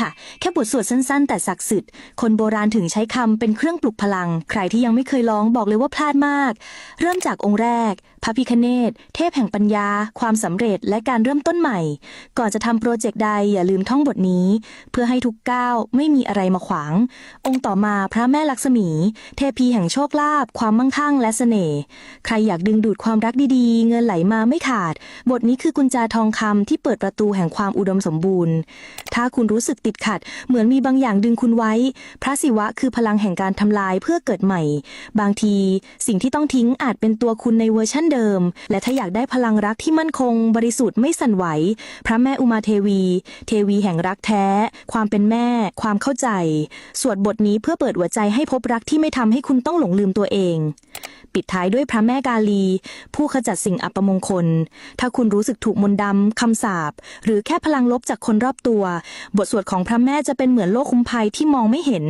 ค่ะ แค่บทสวดสั้นๆ แต่ศักดิ์สิทธิ์ คนโบราณถึงใช้คำเป็นเครื่องปลุกพลัง ใครที่ยังไม่เคยร้องบอกเลยว่าพลาดมาก เริ่มจากองค์แรก พระพิคเนตเทพแห่งปัญญา ความสำเร็จและการเริ่มต้นใหม่ ก่อนจะทำโปรเจกต์ใดอย่าลืมท่องบทนี้ เพื่อให้ทุกก้าวไม่มีอะไรมาขวาง องค์ต่อมาพระแม่ลักษมี เทพีแห่งโชคลาภความมั่งคั่งและเสน่ห์ใครอยากดึงดูดความรักดีๆ เงินไหลมาไม่ขาด บทนี้คือกุญแจทองคำที่เปิดประตูแห่งความอุดมสมบูรณ์ ถ้าคุณรู้สึกติดขัด เหมือนมีบางอย่างดึงคุณไว้ พระศิวะคือพลังแห่งการทำลายเพื่อเกิดใหม่ บางที สิ่งที่ต้องทิ้งอาจเป็นตัวคุณในเวอร์ชั่นเดิม และถ้าอยากได้พลังรักที่มั่นคง บริสุทธิ์ไม่สั่นไหว พระแม่อุมาเทวี เทวีแห่งรักแท้ ความเป็นแม่ ความเข้าใจ สวดบทนี้เพื่อเปิดหัวใจให้พบรักที่ไม่ทำให้คุณต้องหลงลืมตัวเอง ปิดท้ายด้วยพระแม่กาลี ผู้ขจัดสิ่งอัปมงคล ถ้าคุณรู้สึกถูกมนต์ดำคำสาปหรือแค่พลังลบจากคนรอบตัว บทสวดของพระแม่จะเป็นเหมือนโลกคุ้มภัยที่มองไม่เห็น